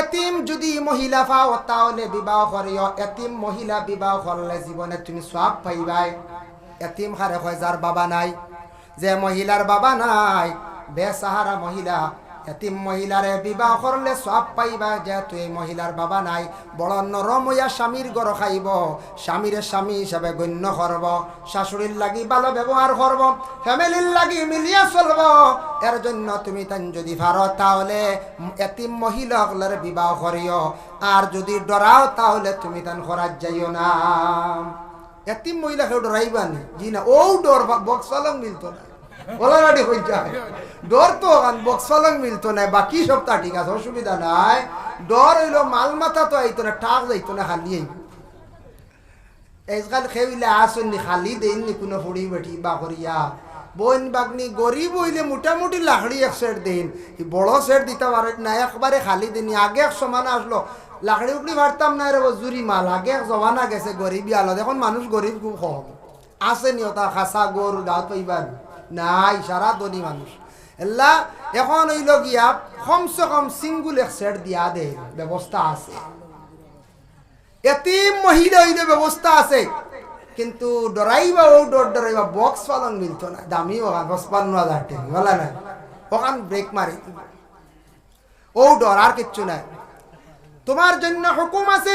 এতিম যদি মহিলা পাও, তাহলে বিবাহ করিও। এতিম মহিলা বিবাহ করলে জীবনে তুমি সব পাইবাই। এতিম হারে হয় যার বাবা নাই, যে মহিলার বাবা নাই বেসাহারা মহিলা এতিম মহিলারে বিবাহ করলে সব পাইবা, যেহেতু এই মহিলার বাবা নাই। বড় নরম হইয়া স্বামীর গড় খাইব, স্বামীর স্বামী হিসাবে গণ্য করব, শাশুড়ির লাগি ভালো ব্যবহার করব, ফ্যামিলির লাগি মিলিয়া চলব। এর জন্য তুমি তান যদি পারো, তাহলে এতিম মহিলাগুলোর বিবাহ করিও। আর যদি ডরাও, তাহলে তুমি তান করার যাইও না। এতিম মহিলাকে ডরাইবানি জি না, ও ডর বক্সালং মিলতো না। যায়। ডর তো মিলতো না বাকি ঠিক আছে, অসুবিধা নাই। ডর হইল মাল মাথা তো আইতো না, টাক যাইতো না, খালি আইব। আজকাল খেইলে আসুননি খালি কোনো বেটি বা বোন বাগনি গরিব হইলে মোটামুটি লাকড়ি এক সেট দিন। বড় সেট দিতে পারে না একবারে খালি দিন আগে এক সমান আসলো। লাকড়ি উকড়ি পারতাম না রে জুরি মাল, আগে এক জমানা গেছে গরিবই আলো। এখন মানুষ গরিব খুব কম। আছে নিয়তা খাসা, গরু, দাঁত পাইবার নাই সারা ধনী মানুষ। এল্লা, এখন হইল গিয়া, কমসে কম সিঙ্গুল এক সেট দিয়া দে ব্যবস্থা আছে। এতিম মহিলা হইলে ব্যবস্থা আছে। কিন্তু ডরাইবা ও ডর ডরাইবা বক্স পালন মিলত না। দামি ওখান পঁচপান্ন হাজার টাকা বলা না ওখান ব্রেক মারি ও ডর আর কিচ্ছু নাই। তোমার জন্য হুকুম আছে,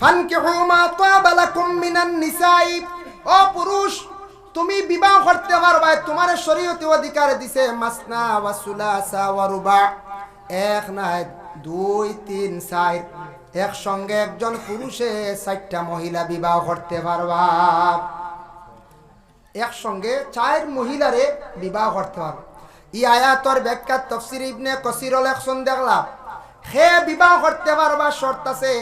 ফানকিহু মা তাবা লাকুম মিনান নিসাই ও পুরুষ তুমি বিবাহ করতে পারবা তোমার শরীয়তে অধিকার দিছে, মাসনা ওয়া সুলাসা ওয়া রুবা। এক নাই, দুই, তিন, চার। একসঙ্গে একজন পুরুষে চারটা মহিলা বিবাহ করতে পারবা। একসঙ্গে চার মহিলারে বিবাহ করতে পারবা। ই আয়াতর ব্যাখ্যা তফসির ইবনে কসিরল একশন দেখলাম। হে বিবাহ করতে পারবা শর্ত আছে,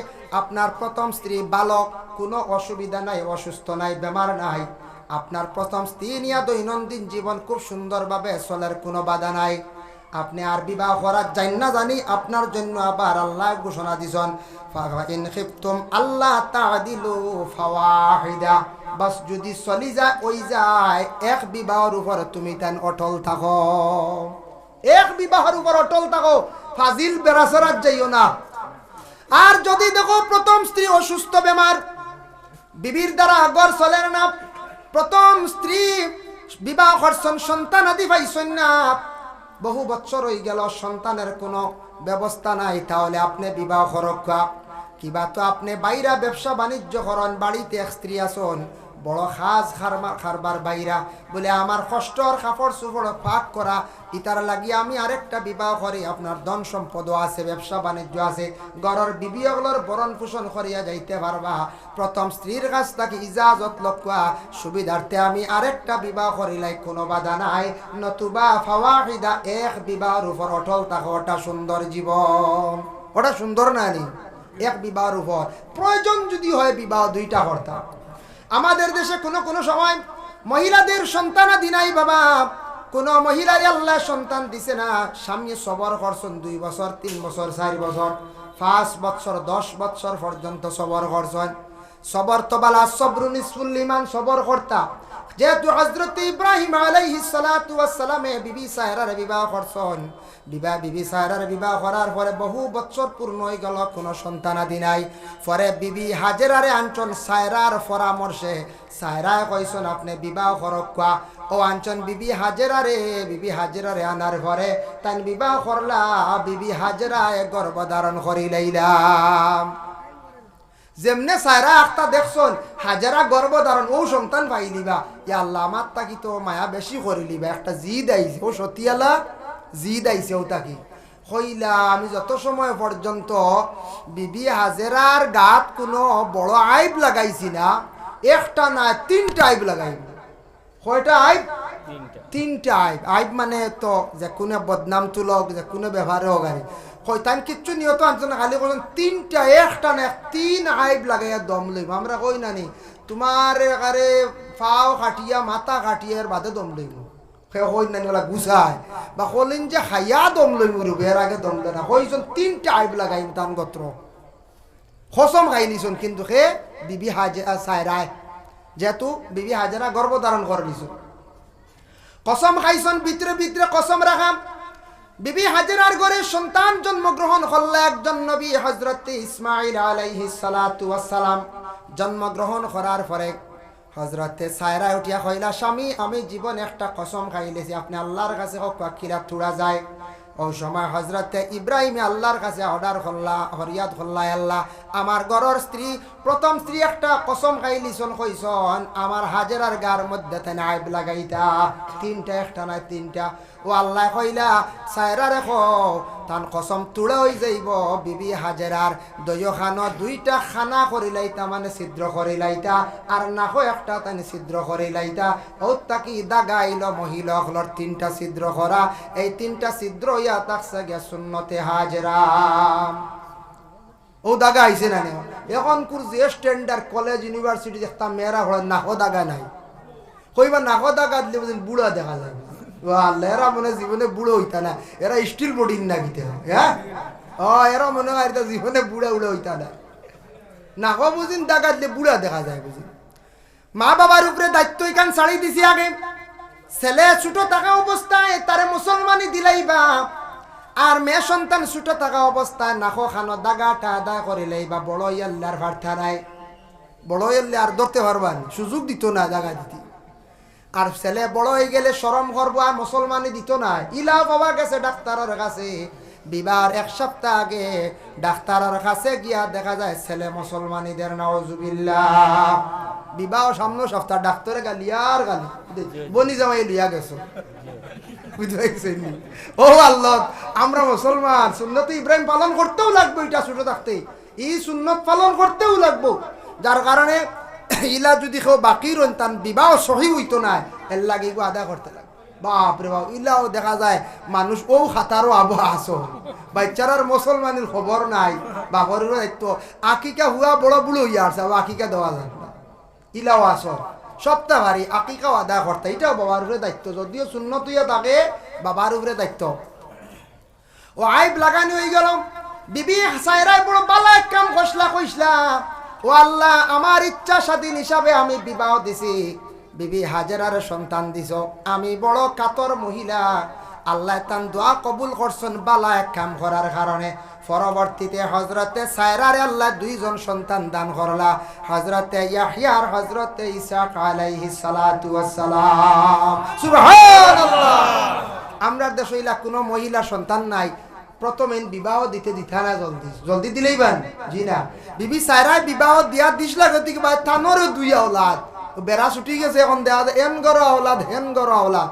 আপনার প্রথম স্ত্রী বালক, কোনো অসুবিধা নাই, অসুস্থ নাই, বেমার নাই। আপনার প্রথম স্ত্রী নিয়ে দৈনন্দিন জীবন খুব সুন্দরভাবে চলার কোনো বাধা নাই। আপনি আর বিবাহ করার যাই না জানি আপনার জন্য আবার আল্লাহ ঘোষণা দিছেন আল্লাহ ফাওয়াহিদা। বাস যদি চলি যায়, ওই যায়। এক বিবাহর উপর তুমি তেন অটল থাকো। এক বিবাহের উপর অটল থাকো, ফাজিল বেড়াচরাত যাইও না। আর যদি দেখো প্রথম স্ত্রী অসুস্থ বেমার, বিবির দ্বারা আগর চলেন না প্রথম স্ত্রী বিবাহ সন্তান আদি পাইছেন না। বহু বছর হয়ে গেল, সন্তানের কোনো ব্যবস্থা নাই। তাহলে আপনি বিবাহ করক্কা কিবা তো আপনি বাইরা ব্যবসা বাণিজ্য করেন, বাড়িতে এক স্ত্রী আসন বড় সাজ খারবার বাইরা বলে, আমার কষ্টর কাপড় চুপড় পাক করা, ইতার লাগি আমি আরেকটা বিবাহ করি, আপনার ধন সম্পদও আছে, ব্যবসা বাণিজ্য আছে ঘরের বিবিয়গুলোর বরণ পোষণ করিয়া যাইতে পারবা। প্রথম স্ত্রীর কাছ থেকে ইজাজত লক্ষা সুবিধার্থে আমি আরেকটা বিবাহ করিলাই, কোনো বাধা নাই। নতুবা ফাওয়াহিদা, এক বিবাহর উপর অটল থাকো, ওটা সুন্দর জীবন। ওটা সুন্দর না এক বিবাহর উপর। প্রয়োজন যদি হয় বিবাহ দুইটা করতাম আমাদের দেশে কোনো কোনো সময় মহিলাদের সন্তানাদি নাই বাবা। কোনো মহিলার আল্লাহ সন্তান দিছে না। স্বামী সবর করছেন দুই বছর, তিন বছর, চার বছর, পাঁচ বছর, দশ বছর পর্যন্ত সবর করছেন। সবর তো বালা সবরুন ইসফুল্লিমান সবর কর্তা। যেহেতু হজরত ইব্রাহিম আলাইহিস সালাতু ওয়াস সালামে বিবি সায়রার বিবাহ করছেন। বিবাহ বিবি সায়রার বিবাহ করার পরে বহু বছর পূর্ণ হয়ে গেল, কোনো সন্তানাদি নাই। পরে বিবি হাজেরারে আঞ্চন সায়রার পরামর্শে সায়রায় কইসন আপনি বিবাহ করক ও আঞ্চন বিবি হাজেরারে বিবি হাজেরারে আনার পরে তাই বিবাহ করলা বিবি হাজেরায় গর্ভধারণ করি লইলাম যেমনে সায়রা আখতা দেখছন হাজারা গর্ভধারণ ও সন্তান পাই দিবা। ইয়া আল্লাহ আমার তাকি তো মায়া বেশি করে লিবা একটা জিদ আইছে। ও সত্যি আল্লাহ। জিদ আইছে ও তাকি। হইলা আমি যত সময় পর্যন্ত বিবি হাজেরার গাত কোনো বড় আইব লাগাইছি না একটা না তিনটা আইব লাগাইব। কয়টা আইব? তিনটা। আইব। আইব মানে তো যে কোনো বদনাম তুলক যে কোনো ব্যবহারে হোক আর। কইতান কিচ্ছু নিয়ত আনছো না খালি বলেন তিনটা একটা না তিন আইব লাগাইয়া দম লইব। আমরা কই নানি তোমার আরে ফাও কাটিয়া মাথা কাটিয়া এর বাদে দম লইব। নানি গুছায়। বা কলেন যে খাইয়া দম লইব রূপ এর আগে দম লয় না। কইজন তিনটা আইব খাই কিন্তু সে বিবি হাজে সাইরায়। যেহেতু বিবি হাজারা গর্ভধারণ করে নিছন। কসম খাইছন, ভিতরে ভিতরে কসম রাখাম। বিবি হাজেরার ঘরে সন্তান জন্মগ্রহণ করলে একজন নবী হজরত ইসমাইল আলাইহি সালাতু ওয়াসসালাম জন্মগ্রহণ করার পরে হজরতে সায়রা উঠিয়া কইলা স্বামী, আমি জীবন একটা কসম খাইলেছি আপনি আল্লাহর কাছে হোক কিরা তুড়া যায়। ও সময় হজরতে ইব্রাহিম আল্লাহর কাছে অর্ডার করলা হরিয়াদ করলা, আল্লাহ আমার ঘরের স্ত্রী, প্রথম স্ত্রী একটা কসম খাইলিছন কইছন, আমার হাজেরার গার মধ্যে তেনে আইব লাগাইতা। তিনটা, একটা নাই, তিনটা। ও আল্লাহ কইলা, সায়রা রেখো, তান কসম তুড়া হয়ে যাইব, বিবি হাজেরার দয় খানো দুইটা খানা করিলাইতা মানে ছিদ্র করিলাইতা আর নাকো একটা তানি ছিদ্র করিলাইতা ও তাকি দাগাইল মহিলা হলর তিনটা ছিদ্র করা, এই তিনটা ছিদ্র ইয়া তাকসা গিয়া শূন্যতে হাজেরা। ও দাগা আইছে না নে। এখন কুর যে স্ট্যান্ডার্ড কলেজ ইউনিভার্সিটি দেখতাম মেয়েরা ঘর নাকো দাগা নাই। কইবা নাকো দাগা দিলে বুঝেন বুড়া দেখা যায়। আল্লাহ এরা মনে জীবনে বুড়ো হইতা না। এরা স্টিল বডির না গিতে হ্যাঁ ও, এরা মনে হয় এটা জীবনে বুড়া উড়ে হইতা না। নাকো বুঝিন, দাগা দিলে বুড়া দেখা যায় বুঝিন। মা বাবার উপরে দায়িত্ব এখান ছাড়ি দিছি আগে। ছেলে ছোট থাকা অবস্থায় তারে আর মেয়ে সন্তান ছোট থাকা অবস্থায় নাকো খানো দাগাটা আদায় করিলেই বা বড় ইয়াল্লার ভার্থা নাই। বড় ইয়াল্লে আর ধরতে পারবান সুযোগ দিত না দাগা দিতে। আর ছেলে বড় হয়ে গেলে সরম করব আর মুসলমানি দিত না। ইলা বাবা গেছে ডাক্তারের কাছে, বিবার এক সপ্তাহ আগে ডাক্তারের কাছে গিয়া দেখা যায় ছেলে মুসলমানিদের নওজুবিল্লাহ। বিবাহ সামনে সপ্তাহ, ডাক্তারে গালি, আর গালি। বনি জামাই লিয়া গেছো। বুঝতে? ও আল্লাহ, আমরা মুসলমান, সুন্নত ইব্রাহিম পালন করতেও লাগবে এটা ছোট থাকতে। এই সুন্নত পালন করতেও লাগবো। যার কারণে ইলা যদি কেউ বাকি রন তান বিবাহ সহি হইতো না। এর লাগে আদা করতে লাগে বাপরে বাপ, ইলাও দেখা যায়, মানুষ ও খাতারও আবহাওয়া আসো বাচ্চারার মুসলমানের খবর নাই বাপরেরও দায়িত্ব। আকিকা হুয়া বড় বুড়ো আসছে আবার আকিকা দেওয়া যায় ইলাও আসো সপ্তাহ ভারী আকিকাও আদা করতে। এটাও বাবার উপরে দায়িত্ব। যদিও শূন্য তুইয়া থাকে বাবার উপরে দায়িত্ব। ও আইব লাগানি হয়ে গেল। বিবি সাইরাই বড় বালা এক কাম কষলা কইসলা ও আল্লাহ, আমার ইচ্ছা স্বাধীন হিসাবে আমি বিবাহ দিছি। বিবি হাজারার সন্তান দিছ। আমি বড় কাতর মহিলা। আল্লাহ তান দোয়া কবুল করছেন বালা এক কাম করার কারণে। পরবর্তীতে হজরতে সায়রারে আল্লাহ দুইজন সন্তান দান করলা। হজরতে ইয়াহিয়ার হজরতে ইসাক আলাইহিস সালাতু ওয়াস সালাম সুবহানাল্লাহ! আমরা দেশ হইলা কোনো মহিলা সন্তান নাই। প্রথমে বিবাহ দিতে দিতা না জলদি। জলদি দিলেই বান। জি না। বিবি সাইরাই বিবাহ দিয়া দিসলা, গতিকে বা থানোরও দুই আওলাদ। বেড়া ছুটি গেছে, এখন দেয়া এন গর আওলাদ, হেন গর আওলাদ।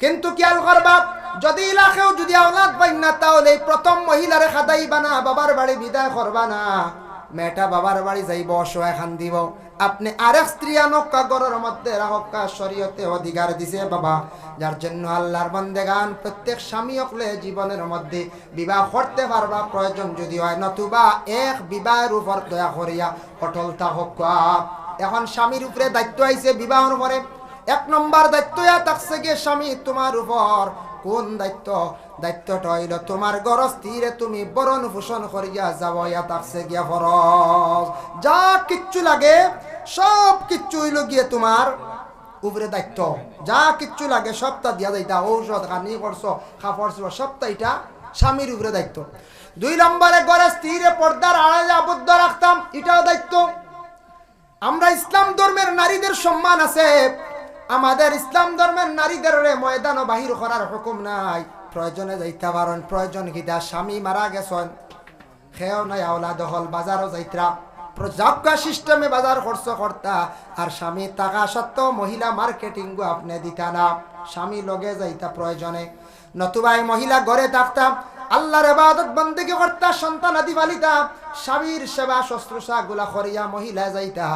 কিন্তু খেয়াল করবা যদি ইলাকেও যদি আওলাদ পাই না, তাহলে প্রথম মহিলারে খাদাইবা না, বাবার বাড়ি বিদায় করবা না। মেয়েটা বাবার বাড়ি যাইব, অসহায় খান দিব। আপনি আরেক স্ত্রী আনক্কা গরের মধ্যে রাহক্কা শরীয়তে অধিকার দিছে বাবা। যার জন্য আল্লাহর বন্দেগান প্রত্যেক স্বামী অকলে জীবনের মধ্যে বিবাহ করতে পারবা, প্রয়োজন যদি হয়, নতুবা এক বিবাহের উপর দয়া করিয়া অটল থাকক এখন স্বামীর উপরে দায়িত্ব আইছে বিবাহের উপরে। এক নম্বর দায়িত্ব থাকছে গিয়ে স্বামী তোমার উপর। কোন দায়িত্ব? দায়িত্বটা হইল তোমার গরস্থিরে তুমি বরণ ভূষণ করিয়া যাব ইয়া থাকছে গিয়া ফরজ। যা কিচ্ছু লাগে, সব কিচ্ছু হইল গিয়ে তোমার উপরে দায়িত্ব। যা কিচ্ছু লাগে, সবটা দিয়া যাইতা। ঔষধ, খানি করছ খাপড়, চোপড়, সবটা এটা স্বামীর উপরে দায়িত্ব। দুই নম্বরে ঘরে স্থিরে পর্দার আড়ালে আবদ্ধ রাখতাম, এটাও দায়িত্ব। আমরা ইসলাম ধর্মের নারীদের সম্মান আছে। আমাদের ইসলাম ধর্মের নারীদের রে ময়দান বাহির করার হুকুম নাই। প্রয়োজনে যাইতে পারেন, প্রয়োজন কিতা স্বামী মারা গেছেন। খেয়েও নাই আওলা দখল বাজারও যাইত্রা। জাবকা সিস্টেমে বাজার খরচ করতা, আর স্বামী টাকা সত্ত্বেও মহিলা মার্কেটিং গো আপনি দিতা না। স্বামী লগে যাইতা প্রয়োজনে। নতুবা এই মহিলা ঘরে থাকতাম আল্লাহর ইবাদত বন্দেগি করতা, সন্তান আদি বালিতা, স্বামীর সেবা, শুশ্রূষা, গুলা করিয়া মহিলা যাইতা।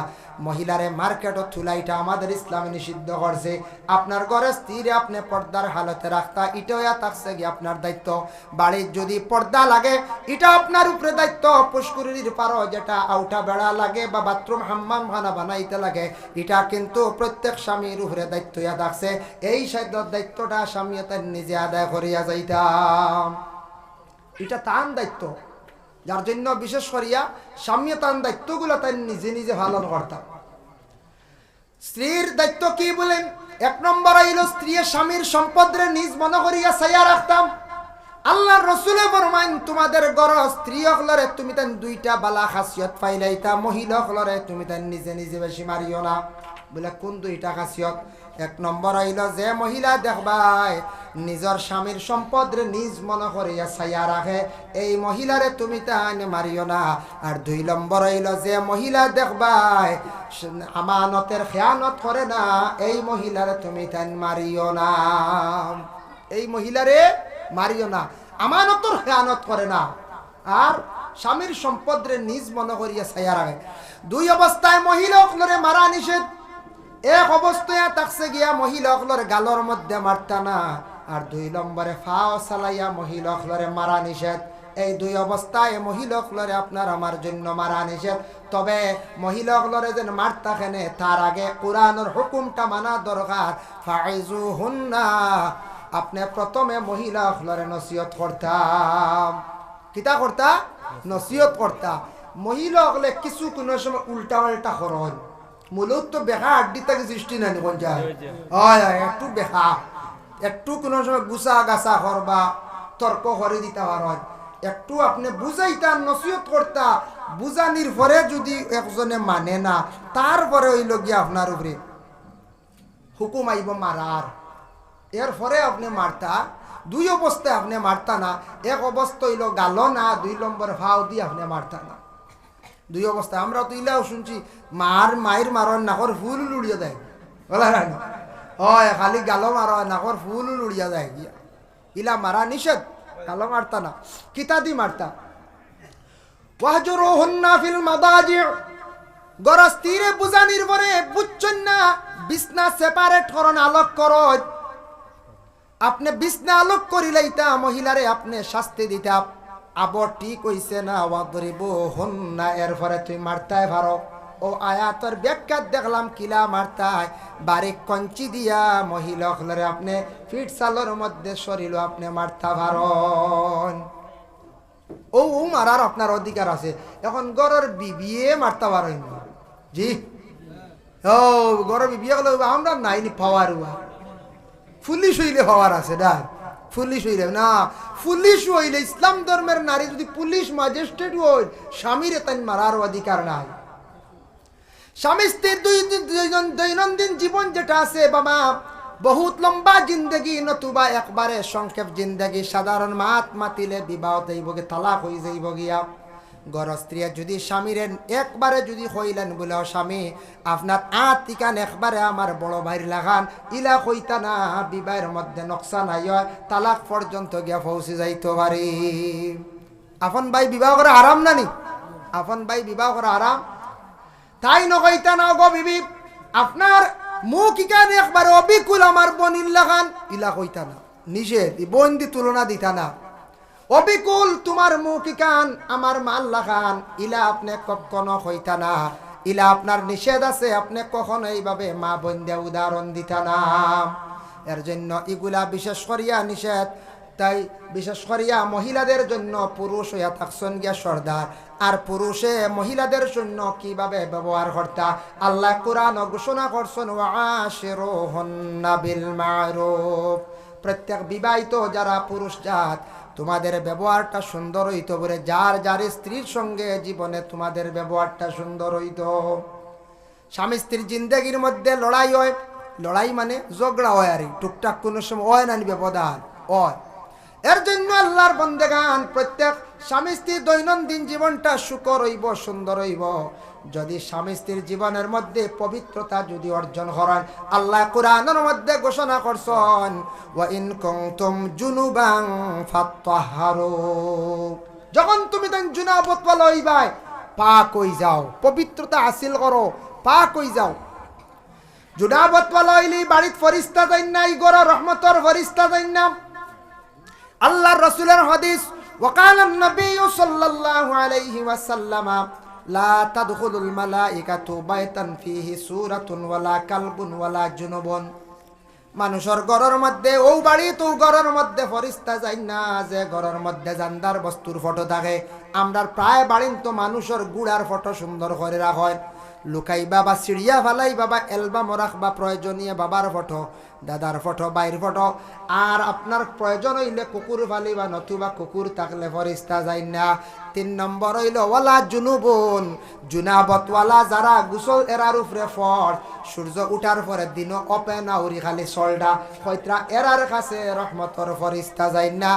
মহিলারে মার্কেটত থুলাইটা আমাদের ইসলামে নিষিদ্ধ করছে। আপনার ঘরে স্থিরে আপনি পর্দার হালতে রাখতা এটাও থাকছে কি আপনার দায়িত্ব? বাড়ির যদি পর্দা লাগে এটা আপনার উপরে দায়িত্ব। পুষ্করির পারো যেটা আউটা বেড়া লাগে বা বাথরুম হাম্মাম খানা বানাইতে লাগে এটা কিন্তু প্রত্যেক স্বামীর উপরে দায়িত্ব ইয়া থাকছে। এই সাধ্য দায়িত্বটা স্বামী তার নিজে আদায় করিয়া যাইতাম এটা তান দায়িত্ব। যার জন্য বিশেষ করিয়া স্বামী তান দায়িত্বগুলো তাই নিজে নিজে পালন করতাম স্ত্রীর দায়িত্ব কি বলেন? এক নম্বর আইল স্ত্রী স্বামীর সম্পদরে নিজ মনে করিয়া সাইয়া রাখতাম। আল্লাহ রসুলে ফরমাইন, তোমাদের গড় স্ত্রী হলরে তুমি তান দুইটা বালা খাসিয়ত পাইলাইতা মহিলা হলরে তুমি তান নিজে নিজে বেশি মারিও না। বলে, কোন দুইটা খাসিয়ত? এক নম্বর হইল, যে মহিলা দেখবাই নিজর স্বামীর সম্পদ নিজ মনে করিয়া ছাইয়া রাখে, এই মহিলারে তুমি তান মারিও না। আর দুই নম্বর হইল, যে মহিলা দেখবাই আমানতের খেয়ানত করে না, এই মহিলারে তুমি তান মারিও না। এই মহিলারে মারিও না, আমানতর খেয়ানত করে না। আর স্বামীর সম্পদরে নিজ মনে করিয়া ছাইয়া রাখে। দুই অবস্থায় মহিলা মারা নিষেধ। এক অবস্থায় তাকছে গিয়া মহিলা অকলর গালর মধ্যে মারতা না। আর দুই নম্বরে ফাও চালাইয়া মহিলা অকলরে মারা নিষেধ। এই দুই অবস্থায় মহিলা অকলরে আপনার আমার জন্য মারা নিষেধ। তবে মহিলা অকলরে যেন মারতা খেনে তার আগে কোরআনের হুকুমটা মানা দরকার। ফাইজু হুন্না আপনি প্রথমে মহিলা অকলরে নসিহত করতাম। কিতা করতা? নসিহত করতা। মহিলা অকলে কিছু কোনো সময় উল্টা পাল্টা করন মূলত তো বেহা আড্ডি থেকে সৃষ্টি নাই কোন যায় হয় হয় একটু বেহা। একটু কোনো সময় গুছা গাছা করবা তর্ক করে দিতে পারেন একটু আপনি বুঝাইতা নসিহত করতা বুঝানির পরে যদি একজনে মানে না তারপরে হইল গিয়া আপনার উপরে হুকুম আইব মারার এর পরে আপনি মারতা দুই অবস্থায় আপনি মারতা না। এক অবস্থা হইল গাল না দুই নম্বর ভাও দিয়ে আপনি মারতা না। দুই অবস্থা আমরা তো ইলাও শুনছি, মার মায়ের মারন নাকর ফুল উড়িয়ে দেয় হয়, খালি গালো মার নাকর ফুল উড়িয়া যায়। গিয়া ইলা মারা নিষেধ, গালো মারতা না, কিতা দি মারতা? না? বিছনা আলোক আপনি বিছনা আলোক করিলাইতা মহিলারে আপনি শাস্তি দিতা। আবর ঠিক হইছে না ওয়াদরিব হন না এরপরে তুই মারতায় ভারো ও আয়াতর ব্যাখ্যাত দেখলাম, কিলা মারতায়। বারিক কঞ্চি দিয়া মহিলা হলরে আপনি ফিট সালোর মধ্যে শরীর আপনি মারতা ভারন ও ও মারার আপনার অধিকার আছে। এখন গরর বিবিয়ে মারতে পারেন জি। ও, গরর বিবিয়ে গেলে আমরা নাইনি, পাওয়ার পুলিশ হইলে হওয়ার আছে না পুলিশ হইলে, না পুলিশ হইলে ইসলাম ধর্মের নারী যদি পুলিশ ম্যাজিস্ট্রেট হইল স্বামীর তাই মারার অধিকার নাই। স্বামী স্ত্রীর দুই দৈনন্দিন জীবন যেটা আছে, বাবা, বহুত লম্বা জিন্দগি, নতুবা একবারে সংক্ষেপ জিন্দগি, সাধারণ মাত মাতিলে বিবাহ যাইবগে তালাক হয়ে যাইব গিয়া গর স্ত্রী যদি স্বামীর একবারে যদি হইলেন বলে স্বামী, আপনার আত টিকান একবারে আমার বড় ভাইর লাগান, ইলা কইতা না, বিবাহের মধ্যে নকশা নাই হয়, তালাক পর্যন্ত গিয়া পৌঁছে যাইতে পারি। আপন ভাই বিবাহ করে আরাম নানি আপন ভাই বিবাহ করে আরাম তাই নকইতা না গো বিবি, আপনার মুখ ইকানে একবার অবিকুল আমার বোন ইল্লাখান ইলা কইতা না ই বোন দি তুলনা দিতা না। অবিকুল তোমার মুখ ইকান আমার মাল্লা খান ইলা আপনি কখনো কইতা না। ইলা আপনার নিষেধ আছে, আপনি কখনো এইভাবে মা বোন দিয়ে উদাহরণ দিতা না। এর জন্য ইগুলা বিশেষ করিয়া নিষেধ। তাই বিশেষ করিয়া মহিলাদের জন্য পুরুষ হইয়া থাকছেন গিয়া সর্দার। আর পুরুষে মহিলাদের জন্য কীভাবে ব্যবহার করতা? আল্লাহ কোরআন ঘোষণা করছেন বিল মারুফ। প্রত্যেক বিবাহিত যারা পুরুষ জাত তোমাদের ব্যবহারটা সুন্দর হইত বলে যার যার স্ত্রীর সঙ্গে জীবনে তোমাদের ব্যবহারটা সুন্দর হইত। স্বামী স্ত্রীর জিন্দগির মধ্যে লড়াই হয়। লড়াই মানে ঝগড়া হয় আর। টুকটাক কোনো সময় হয় না ব্যবধান, হয়। এর জন্য আল্লাহর বন্দেগান প্রত্যেক স্বামী স্ত্রীর দৈনন্দিন জীবনটা সুখর হইব, সুন্দর হইব। যদি স্বামী স্ত্রীর জীবনের মধ্যে পবিত্রতা যদি অর্জন করেন, আল্লাহ কোরআনের মধ্যে ঘোষণা করছেন, ওয়া ইন কুনতুম জুনুবান ফাত্তাহারু। যখন তুমি তখন জুনাবত বলো ইবাই পাক হই যাও, পবিত্রতা হাসিল করো, পাক হই যাও। জুনাবত বলো ইলি বাড়িত ফরিস্তা যাই না ইগর রহমতর ফরিস্তা যাই না। আল্লাহর রাসূলের হাদিস ওয়াকালান নবী সাল্লাল্লাহু আলাইহি ওয়াসাল্লাম। লা তাদখুলুল মালাইকাতু বাইতান ফিহি সূরাতুন ওয়ালা কালবুন ওয়ালা জুনুবুন মানুষের ঘরের মধ্যে, ও বাড়ি তো ঘরের মধ্যে ফরিস্তা যাই না, যে ঘরের মধ্যে জান্দার বস্তুর ফটো থাকে। আমরা প্রায় বাড়ি তো মানুষের গুড়ার ফটো সুন্দর করে রাখা হয় লুকাইবা বা চিড়িয়া ফালাইবা বা এলবাম রাখবা প্রয়োজনীয় বাবার ফটো দাদার ফটো বাইর ফটো। আর আপনার প্রয়োজন হইলে কুকুর ফালিবা নতুবা কুকুর থাকলে ফরিস্তা যাই না। তিন নম্বর হইল ওয়ালা জুনুবন জুনাবতওয়ালা যারা গুসল এরার উপরে ফট সূর্য উঠার পরে দিন ওপেন আউরি খালি সলডা হয়ত্রা এরার কাছে রহমতর ফরিস্তা যাই না।